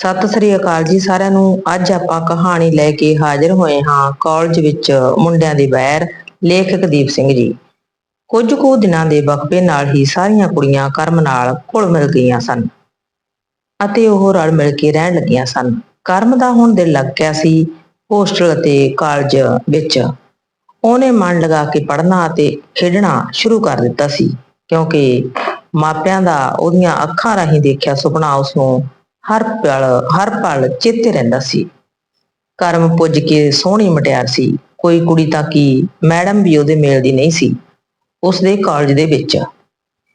ਸਤਿ ਸ੍ਰੀ ਅਕਾਲ ਜੀ ਸਾਰਿਆਂ ਨੂੰ। ਅੱਜ ਆਪਾਂ ਕਹਾਣੀ ਲੈ ਕੇ ਹਾਜ਼ਰ ਹੋਏ ਹਾਂ ਕਾਲਜ ਵਿੱਚ ਮੁੰਡਿਆਂ ਦੇ ਬੈਰ ਲੇਖਕ ਦੀਪ ਸਿੰਘ ਜੀ। ਕੁਝ ਕੁ ਦਿਨਾਂ ਦੇ ਵਕਫੇ ਨਾਲ ਹੀ ਸਾਰੀਆਂ ਕੁੜੀਆਂ ਕਰਮ ਨਾਲ ਘੁਲ ਮਿਲ ਗਈਆਂ ਸਨ ਅਤੇ ਉਹ ਰਲ ਮਿਲ ਕੇ ਰਹਿਣ ਲੱਗੀਆਂ ਸਨ। ਕਰਮ ਦਾ ਹੁਣ ਦਿਲ ਲੱਗ ਗਿਆ ਸੀ ਹੋਸਟਲ ਅਤੇ ਕਾਲਜ ਵਿੱਚ। ਉਹਨੇ ਮਨ ਲਗਾ ਕੇ ਪੜ੍ਹਨਾ ਅਤੇ ਖੇਡਣਾ ਸ਼ੁਰੂ ਕਰ ਦਿੱਤਾ ਸੀ ਕਿਉਂਕਿ ਮਾਪਿਆਂ ਦਾ ਉਹਦੀਆਂ ਅੱਖਾਂ ਰਾਹੀਂ ਦੇਖਿਆ ਸੁਪਨਾ ਉਸ ਨੂੰ ਹਰ ਪਲ ਹਰ ਪਲ ਚੇਤੇ ਰਹਿੰਦਾ ਸੀ। ਕਰਮ ਪੁੱਜ ਕੇ ਸੋਹਣੀ ਮਟਿਆਰ ਸੀ। ਕੋਈ ਕੁੜੀ ਤਾਂ ਕੀ ਮੈਡਮ ਵੀ ਉਹਦੇ ਮੇਲ ਦੀ ਨਹੀਂ ਸੀ। ਉਸ ਦੇ ਕਾਲਜ ਦੇ ਵਿੱਚ।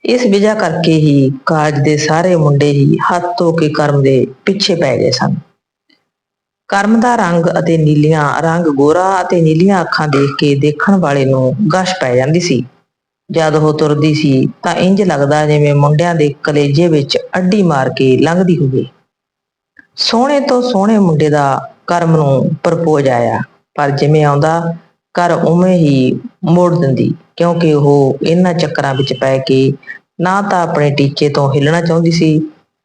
ਇਸ ਵਜ੍ਹਾ ਕਰਕੇ ਹੀ ਕਾਲਜ ਦੇ ਸਾਰੇ ਮੁੰਡੇ ਹੀ ਹੱਥ ਧੋ ਕੇ ਕਰਮ ਦੇ ਪਿੱਛੇ ਪੈ ਗਏ ਸਨ। ਕਰਮ ਦਾ ਰੰਗ ਅਤੇ ਨੀਲੀਆਂ, ਰੰਗ ਗੋਰਾ ਅਤੇ ਨੀਲੀਆਂ ਅੱਖਾਂ ਦੇਖ ਕੇ ਦੇਖਣ ਵਾਲੇ ਨੂੰ ਗਸ਼ ਪੈ ਜਾਂਦੀ ਸੀ। ਜਦ ਉਹ ਤੁਰਦੀ ਸੀ ਤਾਂ ਇੰਜ ਲੱਗਦਾ ਜਿਵੇਂ ਮੁੰਡਿਆਂ ਦੇ ਕਲੇਜੇ ਵਿੱਚ ਅੱਡੀ ਮਾਰ ਕੇ ਲੰਘਦੀ ਹੋਵੇ। ਸੋਹਣੇ ਤੋਂ ਸੋਹਣੇ ਮੁੰਡੇ ਦਾ ਕਰਮ ਨੂੰ ਪ੍ਰਪੋਜ਼ ਆਇਆ, ਪਰ ਜਿਵੇਂ ਆਉਂਦਾ ਕਰ ਉਵੇਂ ਹੀ ਮੋੜ ਦਿੰਦੀ, ਕਿਉਂਕਿ ਉਹ ਇਹਨਾਂ ਚੱਕਰਾਂ ਵਿੱਚ ਪੈ ਕੇ ਨਾ ਤਾਂ ਆਪਣੇ ਟੀਚੇ ਤੋਂ ਹਿੱਲਣਾ ਚਾਹੁੰਦੀ ਸੀ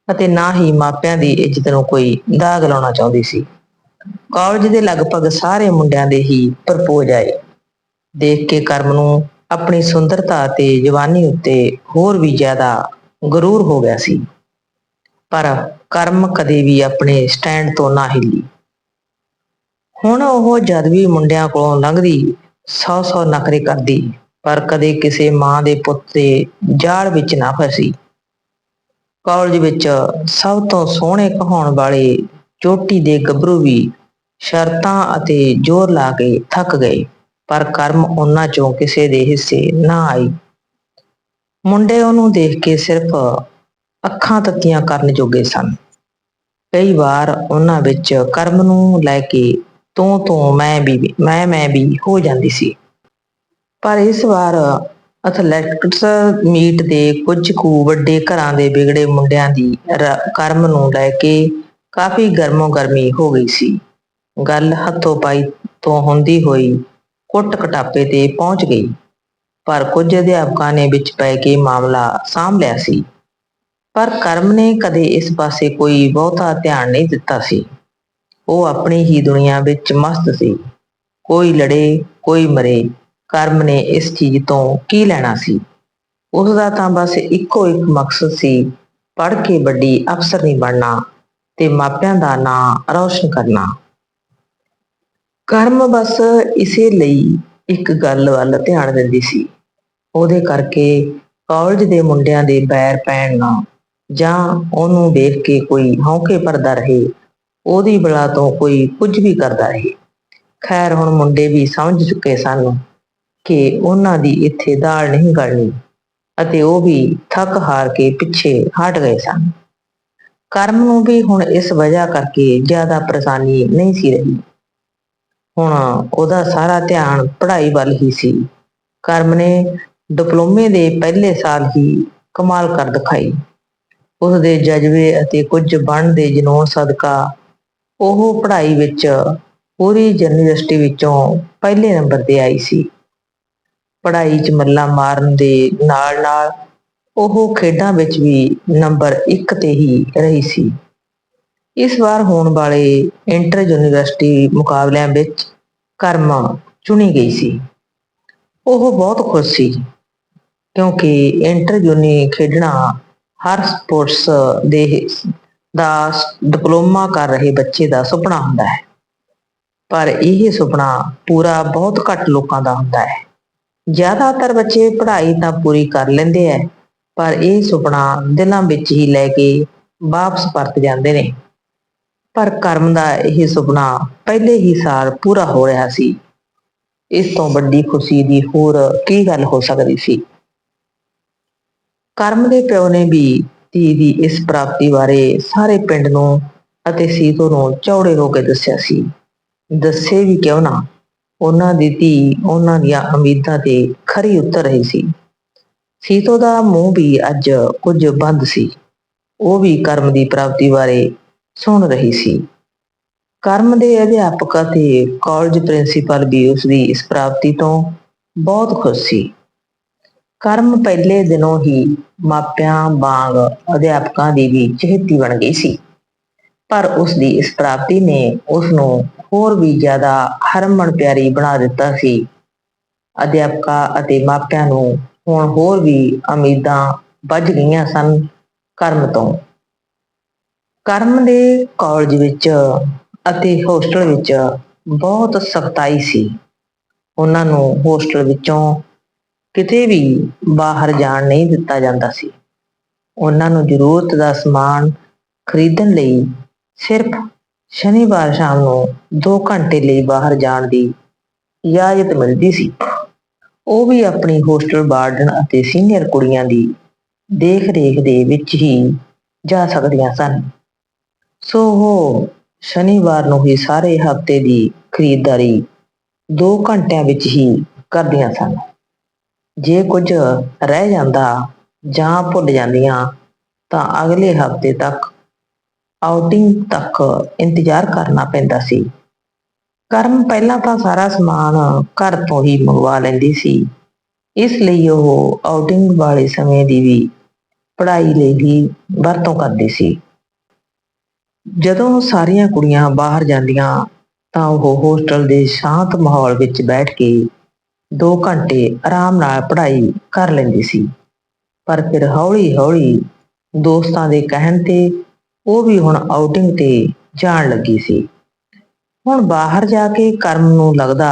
ਅਤੇ ਨਾ ਹੀ ਮਾਪਿਆਂ ਦੀ ਇੱਜ਼ਤ ਨੂੰ ਕੋਈ ਦਾਗ ਲਾਉਣਾ ਚਾਹੁੰਦੀ ਸੀ। ਕਾਲਜ ਦੇ ਲਗਭਗ ਸਾਰੇ ਮੁੰਡਿਆਂ ਦੇ ਹੀ ਪ੍ਰਪੋਜ਼ ਆਏ। ਦੇਖ ਕੇ ਕਰਮ ਨੂੰ ਆਪਣੀ ਸੁੰਦਰਤਾ ਅਤੇ ਜਵਾਨੀ ਉੱਤੇ ਹੋਰ ਵੀ ਜ਼ਿਆਦਾ ਗਰੂਰ ਹੋ ਗਿਆ ਸੀ। ਪਰ ਕਰਮ ਕਦੇ ਵੀ ਆਪਣੇ ਸਟੈਂਡ ਤੋਂ ਨਾ ਹਿੱਲੀ। ਹੁਣ ਉਹ ਜਦ ਵੀ ਮੁੰਡਿਆਂ ਕੋਲੋਂ ਲੰਘਦੀ ਸੌ ਸੌ ਨਖਰੇ ਕਰਦੀ, ਪਰ ਕਦੇ ਕਿਸੇ ਮਾਂ ਦੇ ਪੁੱਤ ਦੇ ਜਾਲ ਵਿੱਚ ਨਾ ਫਸੀ। ਕਾਲਜ ਵਿੱਚ ਸਭ ਤੋਂ ਸੋਹਣੇ ਕਹਾਉਣ ਵਾਲੇ ਚੋਟੀ ਦੇ ਗੱਭਰੂ ਵੀ ਸ਼ਰਤਾਂ ਅਤੇ ਜ਼ੋਰ ਲਾ ਕੇ ਥੱਕ ਗਏ। ਪਰ ਕਰਮ ਉਹਨਾਂ ਚੋਂ ਕਿਸੇ ਦੇ ਹਿੱਸੇ ਨਾ ਆਈ। ਮੁੰਡੇ ਉਹਨੂੰ ਦੇਖ ਕੇ ਸਿਰਫ ਅੱਖਾਂ ਤੱਕੀਆਂ ਕਰਨ ਜੋਗੇ ਸਨ। ਕਈ ਵਾਰ ਉਹਨਾਂ ਵਿੱਚ ਕਰਮ ਨੂੰ ਲੈ ਕੇ ਤੂੰ ਤੂੰ ਮੈਂ ਵੀ ਮੈਂ ਮੈਂ ਵੀ ਹੋ ਜਾਂਦੀ ਸੀ। ਪਰ ਇਸ ਵਾਰ ਐਥਲੈਟਿਕਸ ਮੀਟ ਦੇ ਕੁਝ ਕੁ ਵੱਡੇ ਘਰਾਂ ਦੇ ਵਿਗੜੇ ਮੁੰਡਿਆਂ ਦੀ ਰ- ਕਰਮ ਨੂੰ ਲੈ ਕੇ ਕਾਫੀ ਗਰਮੋ ਗਰਮੀ ਹੋ ਗਈ ਸੀ। ਗੱਲ ਹੱਥੋਂ ਪਾਈ ਤੋਂ ਹੁੰਦੀ ਹੋਈ ਕੁੱਟ ਕਟਾਪੇ ਤੇ ਪਹੁੰਚ ਗਈ। ਪਰ ਕੁਝ ਅਧਿਆਪਕਾਂ ਨੇ ਵਿੱਚ ਪੈ ਕੇ ਮਾਮਲਾ ਸਾਂਭ ਲਿਆ ਸੀ। ਪਰ ਕਰਮ ਨੇ ਕਦੇ ਇਸ ਪਾਸੇ ਕੋਈ ਬਹੁਤਾ ਧਿਆਨ ਨਹੀਂ ਦਿੱਤਾ ਸੀ। ਉਹ ਆਪਣੀ ਹੀ ਦੁਨੀਆ ਵਿੱਚ ਮਸਤ ਸੀ। ਕੋਈ ਲੜੇ, ਕੋਈ ਮਰੇ, ਕਰਮ ਨੇ ਇਸ ਚੀਜ਼ ਤੋਂ ਕੀ ਲੈਣਾ ਸੀ? ਉਸ ਦਾ ਤਾਂ ਬਸ ਇੱਕੋ ਇੱਕ ਮਕਸਦ ਸੀ, ਪੜ੍ਹ ਕੇ ਵੱਡੀ ਅਫਸਰ ਨਹੀਂ ਬਣਨਾ ਤੇ ਮਾਪਿਆਂ ਦਾ ਨਾਂ ਰੌਸ਼ਨ ਕਰਨਾ। ਕਰਮ ਬਸ ਇਸੇ ਲਈ ਇੱਕ ਗੱਲ ਵੱਲ ਧਿਆਨ ਦਿੰਦੀ ਸੀ। ਉਹਦੇ ਕਰਕੇ ਕਾਲਜ ਦੇ ਮੁੰਡਿਆਂ ਦੇ ਬੈਰ ਪੈਣ ਨਾ ਜਾਂ ਉਹਨੂੰ ਵੇਖ ਕੇ ਕੋਈ ਹੌਕੇ ਭਰਦਾ ਰਹੇ, ਉਹਦੀ ਬਲਾ ਤੋਂ ਕੋਈ ਕੁਝ ਵੀ ਕਰਦਾ ਰਹੇ। ਖੈਰ, ਹੁਣ ਮੁੰਡੇ ਵੀ ਸਮਝ ਚੁੱਕੇ ਸਨ ਕਿ ਉਹਨਾਂ ਦੀ ਇੱਥੇ ਦਾਲ ਨਹੀਂ ਗਲਣੀ ਅਤੇ ਉਹ ਵੀ ਥੱਕ ਹਾਰ ਕੇ ਪਿੱਛੇ ਹਟ ਗਏ ਸਨ। ਕਰਮ ਨੂੰ ਵੀ ਹੁਣ ਇਸ ਵਜ੍ਹਾ ਕਰਕੇ ਜ਼ਿਆਦਾ ਪਰੇਸ਼ਾਨੀ ਨਹੀਂ ਸੀ ਰਹੀ। ਹੁਣ ਉਹਦਾ ਸਾਰਾ ਧਿਆਨ ਪੜ੍ਹਾਈ ਵੱਲ ਹੀ ਸੀ। ਕਰਮ ਨੇ ਡਿਪਲੋਮੇ ਦੇ ਪਹਿਲੇ ਸਾਲ ਹੀ ਕਮਾਲ ਕਰ ਦਿਖਾਈ। ਉਸ ਦੇ ਜਜ਼ਬੇ ਅਤੇ ਕੁਝ ਬਣਨ ਦੇ ਜਨੂੰਨ ਸਦਕਾ ਉਹ ਪੜ੍ਹਾਈ ਵਿੱਚ ਪੂਰੀ ਯੂਨੀਵਰਸਿਟੀ ਵਿੱਚੋਂ ਪਹਿਲੇ ਨੰਬਰ ਤੇ ਆਈ ਸੀ। ਪੜ੍ਹਾਈ 'ਚ ਮੱਲਾ ਮਾਰਨ ਦੇ ਨਾਲ-ਨਾਲ ਉਹ ਖੇਡਾਂ ਵਿੱਚ ਵੀ ਨੰਬਰ 1 ਤੇ ਹੀ ਰਹੀ ਸੀ। ਇਸ ਵਾਰ ਹੋਣ ਵਾਲੇ ਇੰਟਰ ਯੂਨੀਵਰਸਿਟੀ ਮੁਕਾਬਲਿਆਂ ਵਿੱਚ ਕਰਮ ਚੁਣੀ ਗਈ ਸੀ। ਉਹ ਬਹੁਤ ਖੁਸ਼ ਸੀ ਕਿਉਂਕਿ ਇੰਟਰ ਯੂਨੀ ਖੇਡਣਾ ਹਰ ਸਪੋਰਟਸ ਦੇ ਦਾ ਡਿਪਲੋਮਾ ਕਰ ਰਹੇ ਬੱਚੇ ਦਾ ਸੁਪਨਾ ਹੁੰਦਾ ਹੈ। ਪਰ ਇਹ ਸੁਪਨਾ ਪੂਰਾ ਬਹੁਤ ਘੱਟ ਲੋਕਾਂ ਦਾ ਹੁੰਦਾ ਹੈ। ਜ਼ਿਆਦਾਤਰ ਬੱਚੇ ਪੜ੍ਹਾਈ ਤਾਂ ਪੂਰੀ ਕਰ ਲੈਂਦੇ ਐ ਪਰ ਇਹ ਸੁਪਨਾ ਦਿਲਾਂ ਵਿੱਚ ਹੀ ਲੈ ਕੇ ਵਾਪਸ ਪਰਤ ਜਾਂਦੇ ਨੇ। ਪਰ ਕਰਮ ਦਾ ਇਹ ਸੁਪਨਾ ਪਹਿਲੇ ਹੀ ਸਾਲ ਪੂਰਾ ਹੋ ਰਿਹਾ ਸੀ। ਇਸ ਤੋਂ ਵੱਡੀ ਖੁਸ਼ੀ ਦੀ ਹੋਰ ਕੀ ਗੱਲ ਹੋ ਸਕਦੀ ਸੀ? ਕਰਮ ਦੇ ਪਿਓ ਨੇ ਵੀ ਧੀ ਦੀ ਇਸ ਪ੍ਰਾਪਤੀ ਬਾਰੇ ਸਾਰੇ ਪਿੰਡ ਨੂੰ ਅਤੇ ਸੀਤੋ ਨੂੰ ਚੌੜੇ ਹੋ ਕੇ ਦੱਸਿਆ ਸੀ। ਦੱਸੇ ਵੀ ਕਿਉਂ ਨਾ, ਉਹਨਾਂ ਦੀ ਧੀ ਉਹਨਾਂ ਦੀਆਂ ਉਮੀਦਾਂ ਤੇ ਖਰੀ ਉਤਰ ਰਹੀ ਸੀ। ਸੀਤੋ ਦਾ ਮੂੰਹ ਵੀ ਅੱਜ ਕੁਝ ਬੰਦ ਸੀ। ਉਹ ਵੀ ਕਰਮ ਦੀ ਪ੍ਰਾਪਤੀ ਬਾਰੇ ਸੁਣ ਰਹੀ ਸੀ। ਕਰਮ ਦੇ ਅਧਿਆਪਕ ਅਤੇ ਕਾਲਜ ਪ੍ਰਿੰਸੀਪਲ ਵੀ ਉਸ ਦੀ ਇਸ ਪ੍ਰਾਪਤੀ ਤੋਂ ਬਹੁਤ ਖੁਸ਼ ਸੀ। ਕਰਮ ਪਹਿਲੇ ਦਿਨੋਂ ਹੀ ਮਾਪਿਆਂ ਵਾਂਗ ਅਧਿਆਪਕਾਂ ਦੀ ਵੀ ਚਹੇਤੀ ਬਣ ਗਈ ਸੀ। ਪਰ ਉਸ ਦੀ ਇਸ ਪ੍ਰਾਪਤੀ ਨੇ ਉਸ ਨੂੰ ਹੋਰ ਵੀ ਜ਼ਿਆਦਾ ਹਰਮਨ ਪਿਆਰੀ ਬਣਾ ਦਿੱਤਾ ਸੀ। ਅਧਿਆਪਕਾਂ ਅਤੇ ਮਾਪਿਆਂ ਨੂੰ ਹੁਣ ਹੋਰ ਵੀ ਉਮੀਦਾਂ ਵੱਜ ਗਈਆਂ ਸਨ ਕਰਮ ਤੋਂ। ਕਰਮ ਦੇ ਕਾਲਜ ਵਿੱਚ ਅਤੇ ਹੋਸਟਲ ਵਿੱਚ ਬਹੁਤ ਸਖਤਾਈ ਸੀ। ਉਹਨਾਂ ਨੂੰ ਹੋਸਟਲ ਵਿੱਚੋਂ ਕਿਤੇ ਵੀ ਬਾਹਰ ਜਾਣ ਨਹੀਂ ਦਿੱਤਾ ਜਾਂਦਾ ਸੀ। ਉਹਨਾਂ ਨੂੰ ਜ਼ਰੂਰਤ ਦਾ ਸਮਾਨ ਖਰੀਦਣ ਲਈ ਸਿਰਫ ਸ਼ਨੀਵਾਰ ਸ਼ਾਮ ਨੂੰ 2 ਘੰਟੇ ਲਈ ਬਾਹਰ ਜਾਣ ਦੀ ਇਜਾਜ਼ਤ ਮਿਲਦੀ ਸੀ। ਉਹ ਵੀ ਆਪਣੀ ਹੋਸਟਲ ਵਾਰਡਨ ਅਤੇ ਸੀਨੀਅਰ ਕੁੜੀਆਂ ਦੀ ਦੇਖ-ਰੇਖ ਦੇ ਵਿੱਚ ਹੀ ਜਾ ਸਕਦੀਆਂ ਸਨ। ਸੋ ਉਹ ਸ਼ਨੀਵਾਰ ਨੂੰ ਹੀ ਸਾਰੇ ਹਫ਼ਤੇ ਦੀ ਖਰੀਦਦਾਰੀ 2 ਘੰਟਿਆਂ ਵਿੱਚ ਹੀ ਕਰਦੀਆਂ ਸਨ। ਜੇ ਕੁਝ ਰਹਿ ਜਾਂਦਾ ਜਾਂ ਭੁੱਲ ਜਾਂਦੀਆਂ, ਤਾਂ ਅਗਲੇ ਹਫ਼ਤੇ ਤੱਕ ਆਊਟਿੰਗ ਤੱਕ ਇੰਤਜ਼ਾਰ ਕਰਨਾ ਪੈਂਦਾ ਸੀ। ਕਰਮ ਪਹਿਲਾਂ ਤਾਂ ਸਾਰਾ ਸਮਾਨ ਘਰ ਤੋਂ ਹੀ ਮੰਗਵਾ ਲੈਂਦੀ ਸੀ। ਇਸ ਲਈ ਉਹ ਆਊਟਿੰਗ ਵਾਲੇ ਸਮੇਂ ਦੀ ਵੀ ਪੜ੍ਹਾਈ ਲਈ ਵੀ ਵਰਤੋਂ ਕਰਦੀ ਸੀ। ਜਦੋਂ ਸਾਰੀਆਂ ਕੁੜੀਆਂ ਬਾਹਰ ਜਾਂਦੀਆਂ ਤਾਂ ਉਹ ਹੋਸਟਲ ਦੇ ਸ਼ਾਂਤ ਮਾਹੌਲ ਵਿੱਚ ਬੈਠ ਕੇ 2 ਘੰਟੇ ਆਰਾਮ ਨਾਲ ਪੜ੍ਹਾਈ ਕਰ ਲੈਂਦੀ ਸੀ। ਪਰ ਫਿਰ ਹੌਲੀ-ਹੌਲੀ ਦੋਸਤਾਂ ਦੇ ਕਹਿਣ ਤੇ ਉਹ ਵੀ ਹੁਣ ਆਊਟਿੰਗ ਤੇ ਜਾਣ ਲੱਗੀ ਸੀ। ਹੁਣ ਬਾਹਰ ਜਾ ਕੇ ਕਰਮ ਨੂੰ ਲੱਗਦਾ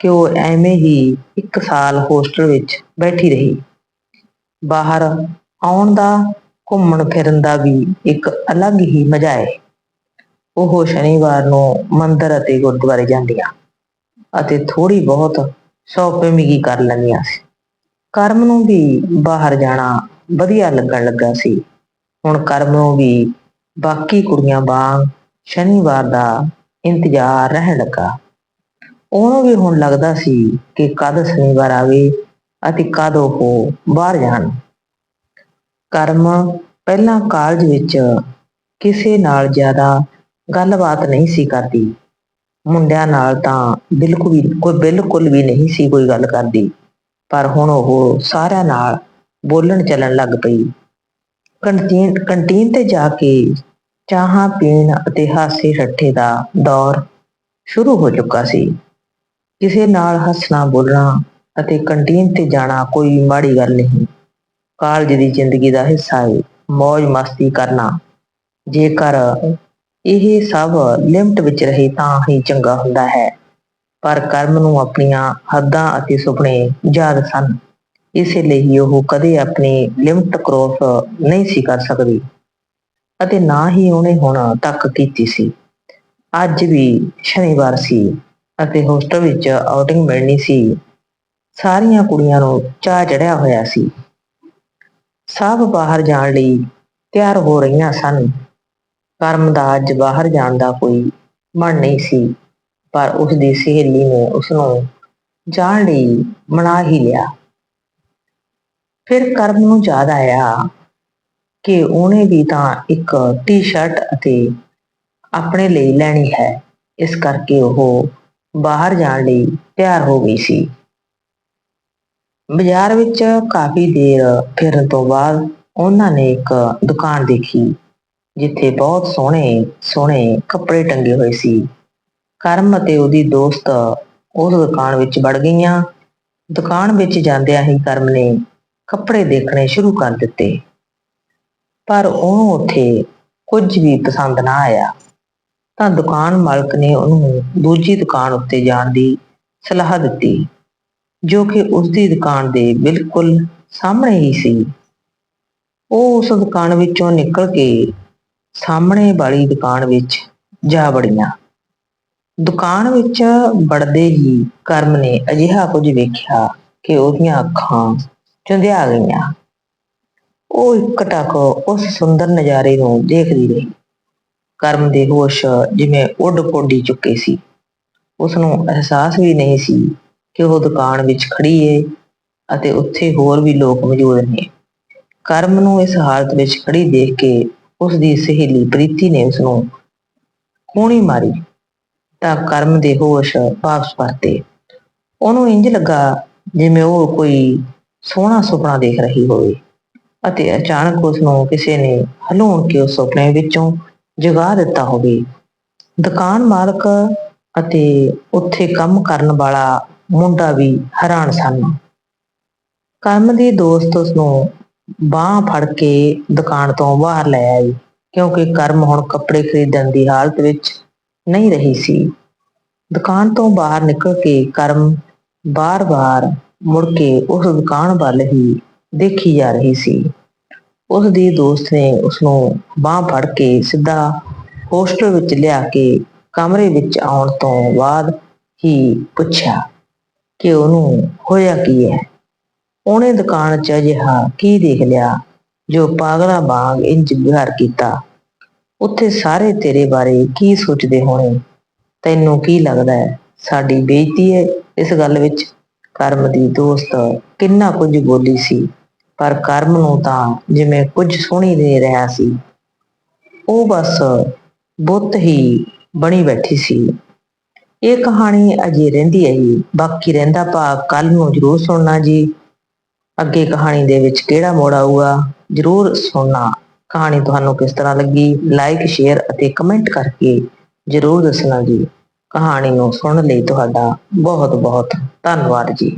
ਕਿ ਉਹ ਐਵੇਂ ਹੀ ਇੱਕ ਸਾਲ ਹੋਸਟਲ ਵਿੱਚ ਬੈਠੀ ਰਹੀ। ਬਾਹਰ ਆਉਣ ਦਾ ਘੁੰਮਣ ਫਿਰਨ ਦਾ ਵੀ ਇੱਕ ਅਲੱਗ ਹੀ ਮਜ਼ਾ ਹੈ। ਉਹ ਸ਼ਨੀਵਾਰ ਨੂੰ ਮੰਦਰ ਅਤੇ ਗੁਰਦੁਆਰੇ ਜਾਂਦੀਆਂ ਅਤੇ ਥੋੜੀ ਬਹੁਤ ਸ਼ੌਪਿੰਗ ਕਰ ਲੈਂਦੀਆਂ ਸੀ। ਕਰਮ ਨੂੰ ਵੀ ਬਾਹਰ ਜਾਣਾ ਵਧੀਆ ਲੱਗਣ ਲੱਗਾ ਸੀ। ਹੁਣ ਕਰਮ ਨੂੰ ਵੀ ਬਾਕੀ ਕੁੜੀਆਂ ਵਾਂਗ ਸ਼ਨੀਵਾਰ ਦਾ ਇੰਤਜ਼ਾਰ ਰਹਿਣ ਲੱਗਾ। ਉਹਨੂੰ ਵੀ ਹੁਣ ਲੱਗਦਾ ਸੀ ਕਿ ਕਦ ਸ਼ਨੀਵਾਰ ਆਵੇ ਅਤੇ ਕਦ ਉਹ ਬਾਹਰ ਜਾਣ। ਕਰਮ ਪਹਿਲਾਂ ਕਾਲਜ ਵਿੱਚ ਕਿਸੇ ਨਾਲ ਜ਼ਿਆਦਾ ਗੱਲਬਾਤ ਨਹੀਂ ਸੀ ਕਰਦੀ। ਮੁੰਡਿਆਂ ਨਾਲ ਤਾਂ ਬਿਲਕੁਲ ਵੀ ਕੋਈ ਬਿਲਕੁਲ ਵੀ ਨਹੀਂ ਸੀ ਕੋਈ ਗੱਲ ਕਰਦੀ। ਪਰ ਹੁਣ ਉਹ ਸਾਰਿਆਂ ਨਾਲ ਬੋਲਣ ਚੱਲਣ ਲੱਗ ਪਈ। ਕੰਟੀਨ ਕੰਟੀਨ ਤੇ ਜਾ ਕੇ ਚਾਹਾਂ ਪੀਣ ਅਤੇ ਹਾਸੇ ਰੱਠੇ ਦਾ ਦੌਰ ਸ਼ੁਰੂ ਹੋ ਚੁੱਕਾ ਸੀ। ਕਿਸੇ ਨਾਲ ਹੱਸਣਾ ਬੋਲਣਾ ਅਤੇ ਕੰਟੀਨ ਤੇ ਜਾਣਾ ਕੋਈ ਮਾੜੀ ਗੱਲ ਨਹੀਂ। ਕਾਲਜ ਦੀ ਜ਼ਿੰਦਗੀ ਦਾ ਹਿੱਸਾ ਹੈ ਮौज ਮਸਤੀ ਕਰਨਾ। ਜੇਕਰ ਇਹ ਸਭ ਲਿਮਟ ਵਿੱਚ ਰਹੇ ਤਾਂ ਹੀ ਚੰਗਾ ਹੁੰਦਾ ਹੈ। ਪਰ ਕਰਮ ਨੂੰ ਆਪਣੀਆਂ ਹੱਦਾਂ ਅਤੇ ਸੁਪਨੇ ਯਾਦ ਸਨ। ਇਸੇ ਲਈ ਉਹ ਕਦੇ ਆਪਣੀ ਲਿਮਟ ਕ੍ਰੋਸ ਨਹੀਂ ਸੀ ਕਰ ਸਕਦੀ ਅਤੇ ਨਾ ਹੀ ਉਹਨੇ ਹੁਣ ਤੱਕ ਕੀਤੀ ਸੀ। ਅੱਜ ਵੀ ਸ਼ਨੀਵਾਰ ਸੀ ਅਤੇ ਹੋਸਟਲ ਵਿੱਚ ਆਊਟਿੰਗ ਮਿਲਣੀ ਸੀ। ਸਾਰੀਆਂ ਕੁੜੀਆਂ ਨੂੰ ਚਾਹ ਚੜਿਆ ਹੋਇਆ ਸੀ। ਸਭ ਬਾਹਰ ਜਾਣ ਲਈ ਤਿਆਰ ਹੋ ਰਹੀਆਂ ਸਨ। ਕਰਮ ਦਾ ਅੱਜ ਬਾਹਰ ਜਾਣ ਦਾ ਕੋਈ ਮਨ ਨਹੀਂ ਸੀ, ਪਰ ਉਸ ਦੀ ਸਹੇਲੀ ਨੇ ਉਸ ਨੂੰ ਜਾਣ ਲਈ ਮਨਾ ਹੀ ਲਿਆ। ਫਿਰ ਕਰਮ ਨੂੰ ਯਾਦ ਆਇਆ ਕਿ ਉਹਨੇ ਵੀ ਤਾਂ ਇੱਕ ਟੀ-ਸ਼ਰਟ ਅਤੇ ਆਪਣੇ ਲਈ ਲੈਣੀ ਹੈ, ਇਸ ਕਰਕੇ ਉਹ ਬਾਹਰ ਜਾਣ ਲਈ ਤਿਆਰ ਹੋ ਗਈ ਸੀ। ਬਾਜ਼ਾਰ ਵਿੱਚ ਕਾਫੀ ਦੇਰ ਫਿਰਨ ਤੋਂ ਬਾਅਦ ਉਹਨਾਂ ਨੇ ਇੱਕ ਦੁਕਾਨ ਦੇਖੀ, ਜਿੱਥੇ ਬਹੁਤ ਸੋਹਣੇ ਸੋਹਣੇ ਕੱਪੜੇ ਟੰਗੇ ਹੋਏ ਸੀ। ਕਰਮ ਅਤੇ ਉਹਦੀ ਦੋਸਤ ਉਸ ਦੁਕਾਨ ਵਿੱਚ ਵੜ ਗਈਆਂ। ਦੁਕਾਨ ਵਿੱਚ ਜਾਂਦਿਆਂ ਹੀ ਕਰਮ ਨੇ ਕੱਪੜੇ ਦੇਖਣੇ ਸ਼ੁਰੂ ਕਰ ਦਿੱਤੇ। ਪਰ ਉਹਨੂੰ ਉੱਥੇ ਕੁਝ ਵੀ ਪਸੰਦ ਨਾ ਆਇਆ। ਤਾਂ ਦੁਕਾਨ ਮਾਲਕ ਨੇ ਉਹਨੂੰ ਦੂਜੀ ਦੁਕਾਨ ਉੱਤੇ ਜਾਣ ਦੀ ਸਲਾਹ ਦਿੱਤੀ। ਜੋ ਕਿ ਉਸ ਦੀ ਦੁਕਾਨ ਦੇ ਬਿਲਕੁਲ ਸਾਹਮਣੇ ਹੀ ਸੀ। ਉਹ ਉਸ ਦੁਕਾਨ ਵਿੱਚੋਂ ਨਿਕਲ ਕੇ ਸਾਹਮਣੇ ਵਾਲੀ ਦੁਕਾਨ ਵਿੱਚ ਜਾ ਵੜੀਆਂ। ਦੁਕਾਨ ਵਿੱਚ ਵੜਦੇ ਹੀ ਕਰਮ ਨੇ ਅਜਿਹਾ ਕੁਝ ਵੇਖਿਆ ਕਿ ਉਹਦੀਆਂ ਅੱਖਾਂ ਚੁੰਧਿਆ ਗਈਆਂ। ਉਹ ਇੱਕ ਇਕਟਕ ਉਸ ਸੁੰਦਰ ਨਜ਼ਾਰੇ ਨੂੰ ਦੇਖਦੀ ਰਹੀ। ਕਰਮ ਦੇ ਹੋਸ਼ ਜਿਵੇਂ ਉੱਡ ਪੁੱਡੀ ਚੁੱਕੇ ਸੀ। ਉਸ ਨੂੰ ਅਹਿਸਾਸ ਵੀ ਨਹੀਂ ਸੀ ਕਿ ਉਹ ਦੁਕਾਨ ਵਿੱਚ ਖੜੀ ਏ ਅਤੇ ਉੱਥੇ ਹੋਰ ਵੀ ਲੋਕ ਮੌਜੂਦ ਨੇ। ਕਰਮ ਨੂੰ ਇਸ ਹਾਲਤ ਵਿੱਚ ਖੜੀ ਦੇਖ ਕੇ ਉਸ ਦੀ ਸਹੇਲੀ ਪ੍ਰੀਤੀ ਨੇ ਉਸ ਨੂੰ ਕੂਣੀ ਮਾਰੀ ਤਾਂ ਕਰਮ ਦੇ ਹੋਸ਼ ਵਾਪਸ ਪਰਤੇ। ਉਹਨੂੰ ਇੰਜ ਲੱਗਾ ਜਿਵੇਂ ਉਹ ਕੋਈ ਸੋਹਣਾ ਸੁਪਨਾ ਦੇਖ ਰਹੀ ਹੋਵੇ ਅਤੇ ਅਚਾਨਕ ਉਸ ਨੂੰ ਕਿਸੇ ਨੇ ਹਲੂਣ ਕੇ ਉਸ ਸੁਪਨੇ ਵਿੱਚੋਂ ਜਗਾ ਦਿੱਤਾ ਹੋਵੇ। ਦੁਕਾਨ ਮਾਲਕ ਅਤੇ ਉੱਥੇ ਕੰਮ ਕਰਨ ਵਾਲਾ ਮੁੰਡਾ ਵੀ ਹੈਰਾਨ ਸਨ। ਕਰਮ ਦੀ ਦੋਸਤ ਉਸ ਨੂੰ ਬਾਹ ਫੜ ਕੇ ਦੁਕਾਨ ਤੋਂ ਬਾਹਰ ਲੈ ਆਈ, ਕਿਉਂਕਿ ਕਰਮ ਹੁਣ ਕੱਪੜੇ ਖਰੀਦਣ ਦੀ ਹਾਲਤ ਵਿੱਚ ਨਹੀਂ ਰਹੀ ਸੀ। ਦੁਕਾਨ ਤੋਂ ਬਾਹਰ ਨਿਕਲ ਕੇ ਕਰਮ ਬਾਰ-ਬਾਰ ਮੁੜ ਕੇ ਉਸ ਦੁਕਾਨ ਵੱਲ ਹੀ ਦੇਖੀ ਜਾ ਰਹੀ ਸੀ। ਉਸ ਦੀ ਦੋਸਤ ਨੇ ਉਸ ਨੂੰ ਬਾਹ ਫੜ ਕੇ ਸਿੱਧਾ ਹੋਸਟਲ ਵਿੱਚ ਲਿਆ ਕੇ ਕਮਰੇ ਵਿੱਚ ਆਉਣ ਤੋਂ ਬਾਅਦ ਹੀ ਪੁੱਛਿਆ ਕਿ ਉਹਨੂੰ ਹੋਇਆ ਕੀ ਹੈ? ਉਹਨੇ ਦੁਕਾਨ 'ਚ ਅਜਿਹਾ ਕੀ ਦੇਖ ਲਿਆ? ਜੋ ਪਾਗਲਾ ਬਾਗ ਇੰਜ ਵਿਹਾਰ ਕੀਤਾ। ਉੱਥੇ ਸਾਰੇ ਤੇਰੇ ਬਾਰੇ ਕੀ ਸੋਚਦੇ ਹੋਣੇ? ਤੈਨੂੰ ਕੀ ਲੱਗਦਾ ਹੈ? ਸਾਡੀ ਬੇਇੱਜ਼ਤੀ ਹੈ? ਇਸ ਗੱਲ ਵਿੱਚ ਕਰਮ ਦੀ ਦੋਸਤ ਕਿੰਨਾ ਕੁਝ ਬੋਲੀ ਸੀ। ਪਰ ਕਰਮ ਨੂੰ ਤਾਂ ਜਿਵੇਂ ਕੁਝ ਸੁਣੀ ਨਹੀਂ ਰਿਹਾ ਸੀ। ਉਹ ਬਸ ਬੁੱਤ ਹੀ ਬਣੀ ਬੈਠੀ ਸੀ। ਇਹ ਕਹਾਣੀ ਅਜੇ ਰਹਿੰਦੀ ਹੈ ਜੀ, ਬਾਕੀ ਰਹਿੰਦਾ ਭਾਗ ਕੱਲ ਨੂੰ ਜ਼ਰੂਰ ਸੁਣਨਾ ਜੀ। ਅੱਗੇ ਕਹਾਣੀ ਦੇ ਵਿੱਚ ਕਿਹੜਾ ਮੋੜ ਆਊਗਾ, ਜ਼ਰੂਰ ਸੁਣਨਾ। ਕਹਾਣੀ ਤੁਹਾਨੂੰ ਕਿਸ ਤਰ੍ਹਾਂ ਲੱਗੀ, ਲਾਈਕ, ਸ਼ੇਅਰ ਅਤੇ ਕਮੈਂਟ ਕਰਕੇ ਜ਼ਰੂਰ ਦੱਸਣਾ ਜੀ। ਕਹਾਣੀ ਨੂੰ ਸੁਣਨ ਲਈ ਤੁਹਾਡਾ ਬਹੁਤ ਬਹੁਤ ਧੰਨਵਾਦ ਜੀ।